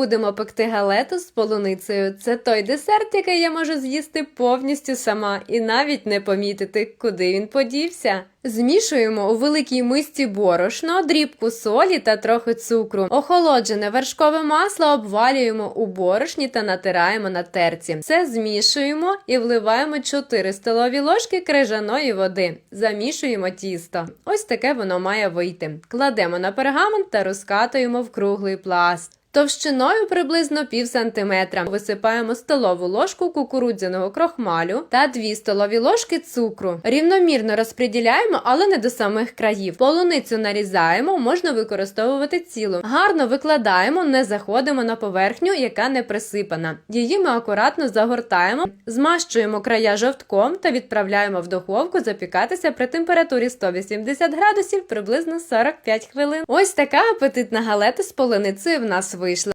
будемо пекти галету з полуницею. Це той десерт, який я можу з'їсти повністю сама і навіть не помітити, куди він подівся. Змішуємо у великій мисці борошно, дрібку солі та трохи цукру. Охолоджене вершкове масло обвалюємо у борошні та натираємо на терці. Все змішуємо і вливаємо 4 столові ложки крижаної води. Замішуємо тісто. Ось таке воно має вийти. Кладемо на пергамент та розкатуємо в круглий пласт. Товщиною приблизно пів сантиметра. Висипаємо столову ложку кукурудзяного крохмалю та 2 столові ложки цукру. Рівномірно розподіляємо, але не до самих країв. Полуницю нарізаємо, можна використовувати цілу. Гарно викладаємо, не заходимо на поверхню, яка не присипана. Її ми акуратно загортаємо, змащуємо края жовтком та відправляємо в духовку запікатися при температурі 180 градусів приблизно 45 хвилин. Ось така апетитна галета з полуницею в нас вийшла.